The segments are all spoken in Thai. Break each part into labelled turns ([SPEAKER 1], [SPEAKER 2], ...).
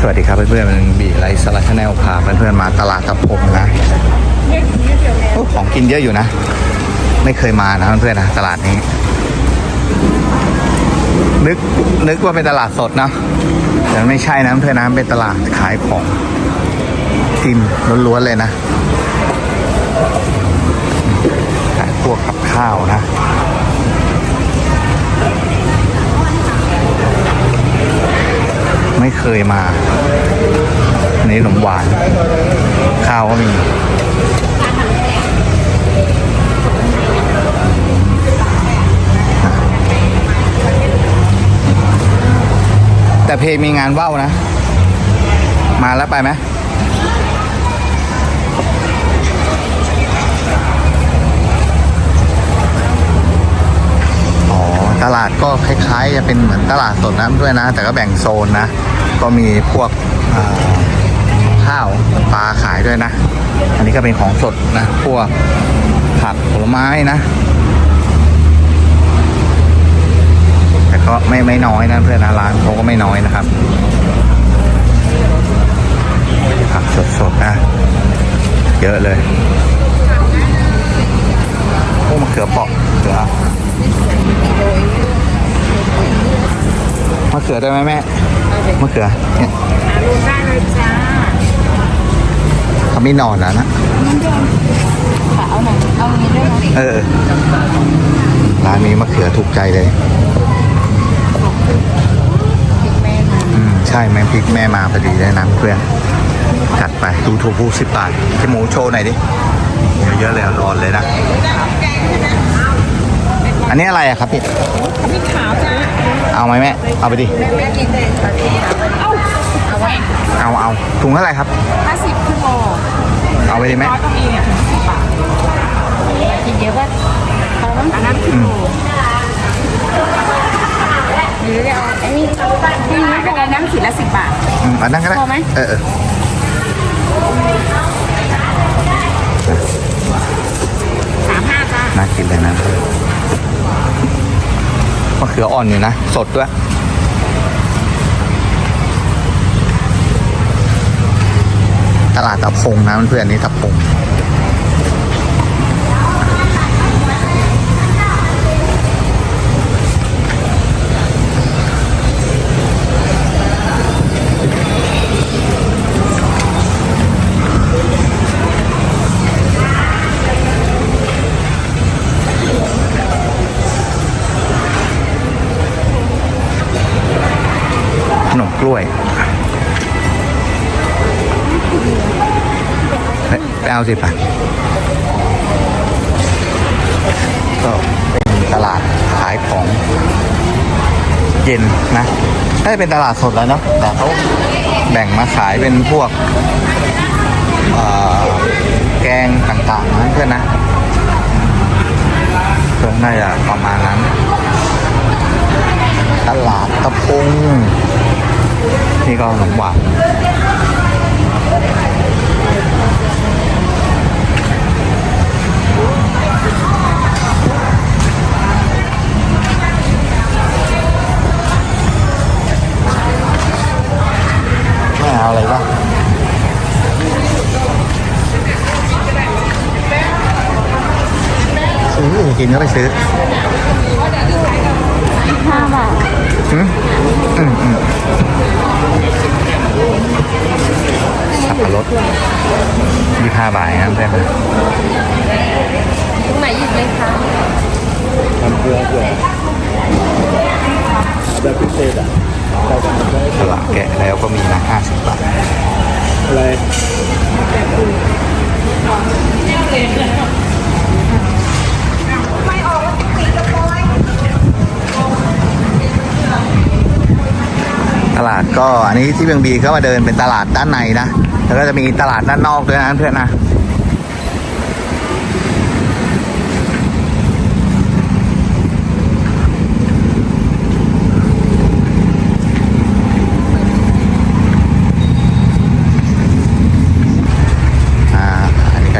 [SPEAKER 1] สวัสดีครับเพื่อนๆมันบีไลฟ์สลัดชาแนลพาเพื่อนๆมาตลาดตะพงนะโอ้ของกินเยอะอยู่นะ ไม่เคยมานะเพื่อนๆนะตลาดนี้ นึกนึกว่าเป็นตลาดสดนะแต่ไม่ใช่นะเพื่อนๆนะเป็นตลาดขายของกินล้วนๆเลยนะขายพวกกับข้าวนะ ไม่เคยมาอันนี้ขนมหวาน ข้าวก็มีแต่เพลงมีงานว่าวนะ มาแล้วไปไหม ตลาดก็คล้ายๆ จะเป็นเหมือนตลาดสดนะด้วยนะ แต่ก็แบ่งโซนนะ ก็มีพวกข้าวปลาขายด้วยนะ อันนี้ก็เป็นของสดนะ พวกผักผลไม้นะ แต่ก็ไม่ไม่น้อยนะเพื่อนนะร้านเขาก็ไม่น้อยนะครับผักสดๆนะ เยอะเลยโอ้มะเขือเปราะเขือะเขือได้ไหมแม่มะเขือเนี่ย
[SPEAKER 2] ลูกได้เลยจ้า
[SPEAKER 1] เขาไม่นอนแล้วนะ
[SPEAKER 2] ค่ะเอาหน่อยเอาอันนี้ด้วยนะ
[SPEAKER 1] เออร้านนี้มะเขือถูกใจเลย
[SPEAKER 2] พริกแม่มา
[SPEAKER 1] อืมใช่แม่พริกแม่มาพอดีได้นะเพื่อนจัดไปดูถูพูสิบบาทจมูกโชว์หน่อยดิเยอะๆเลยอะร้อนเลยนะ อันนี้อะไรอะครับพี่
[SPEAKER 2] พริกขาวจ้า
[SPEAKER 1] เอาไหมแม่เอาไปดิ
[SPEAKER 2] แม่กินเลยเอาเอาไว้
[SPEAKER 1] เอาเอาถุงเท่าไหร่ครับ
[SPEAKER 2] ห้าสิบชั่วโมง
[SPEAKER 1] เอาไปดิแม่
[SPEAKER 2] ร้อยก็มีเนี่ยถึงสิบบาทกินเยอะก็พอมั้งอันนั้นคือโลหรือจะเอาไอ้นี่นี่ไม่เป็นไรน้ำขีดละสิบบาท
[SPEAKER 1] อืมอันนั้นก็ได้
[SPEAKER 2] พอไหม
[SPEAKER 1] เออเออ
[SPEAKER 2] สามห้าจ้า
[SPEAKER 1] น่ากินเลยนะ มะเขืออ่อนอยู่นะ สดด้วย ตลาดตะพงนะเพื่อนๆอันนี้ตะพง กล้วยไปเอาสิป่ะก็เป็นตลาดขายของเย็นนะถ้าจะเป็นตลาดสดแล้วเนาะแต่เขาแบ่งมาขายเป็นพวกแกงต่างๆนะเพื่อนนะเพื่อนน่าจะประมาณนั้น ก็ขนมหวานเอาอะไรบ้างซื้อกินก็ไปซื้อ
[SPEAKER 2] 5บาท
[SPEAKER 1] ครับใช่ไหม
[SPEAKER 2] ตรงไหนหยิบเลยคะ
[SPEAKER 1] ทำเกลือเกลือแบบพิเศษอะเราดสลัแกะแล้วก็มีนะ50บาท
[SPEAKER 3] อะไร
[SPEAKER 1] ตลาดก็อันนี้ที่เบียงบีเข้ามาเดินเป็นตลาดด้านในนะ แล้วก็จะมีตลาดด้านนอกด้วยนะเพื่อนนะอ่าอันนี้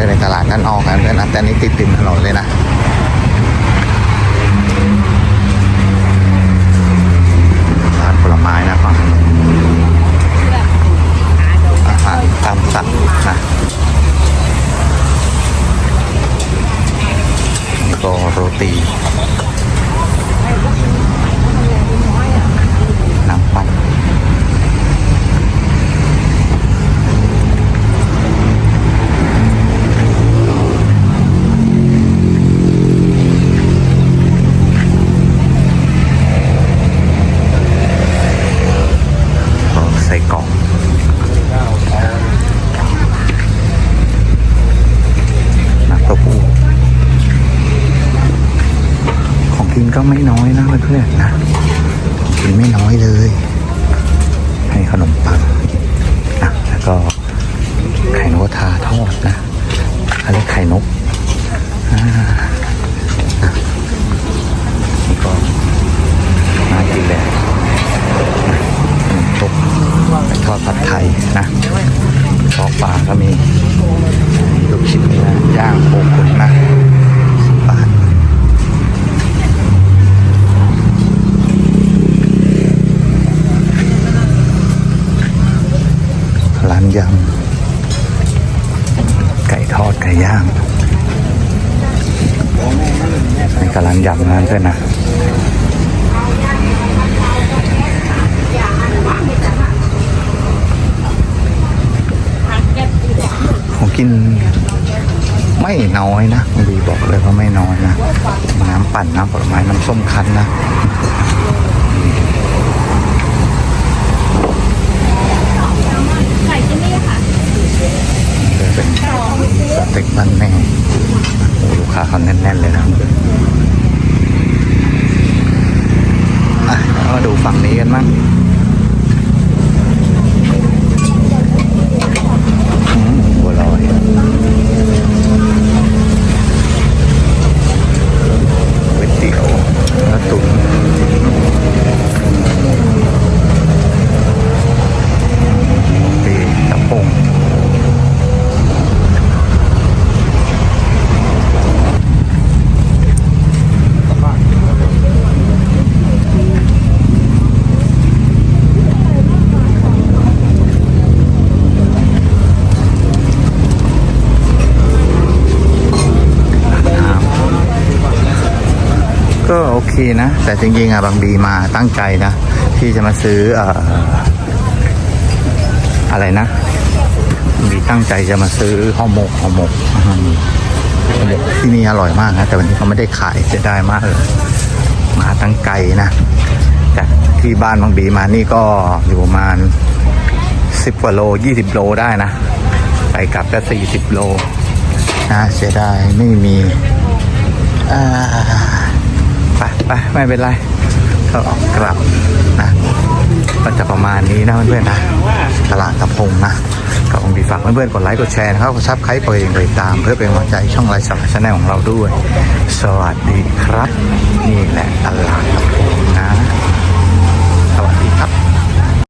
[SPEAKER 1] สัตว์นะก็โรตี ก็ไม่น้อยนะเพื่อนๆนะกินไม่น้อยเลย ให้ขนมปังนะแล้วก็ไข่นกทาทอดนะเขาเรียกไข่นกอ่านะนี่ก็น่ากินเลยนะตกไก่ทอดผัดไทยนะซอกปลาก็มีลูกชิ้นเนื้อย่างโคกุนนะ นี่ก็ร้านยำนั่นด้วยนะผมกินไม่น้อยนะดีบอกเลยว่าไม่น้อยนะ น้ำปั่นน้ำผลไม้น้ำส้มคั้นนะเป็นสเต็กบ้านแม่ ขาเขาแน่นๆเลยนะเรามาดูฝั่งนี้กันมั้งอืมบัวลอยก๋วยเตี๋ยวเนื้อตุ๋นปีกระพง ก็โอเคนะ แต่จริงๆอะบางดีมาตั้งใจนะ ที่จะมาซื้อเอ่ออะไรนะบีตั้งใจจะมาซื้อห่อหมกห่อหมกห่อหมกที่นี่อร่อยมากนะแต่วันนี้เขาไม่ได้ขายเสียดายมากเลยมาตั้งไกลนะจากที่บ้านบางดีมานี่ก็อยู่ประมาณสิบกว่าโลยี่สิบโลได้นะ ไปกลับก็สี่สิบโลนะเสียดายไม่มีอ่า ไปไม่เป็นไรก็ออกกลับนะก็จะประมาณนี้นะเพื่อนๆนะตลาดตะพงนะก็คงดีฝากเพื่อนๆกดไลค์กดแชร์นะครับกดซับใครไปิดเองไปตาม เพื่อเป็นกำลังใจช่องไลฟ์สดชาแนลของเราด้วย สวัสดีครับ นี่แหละตลาดตะพงนะ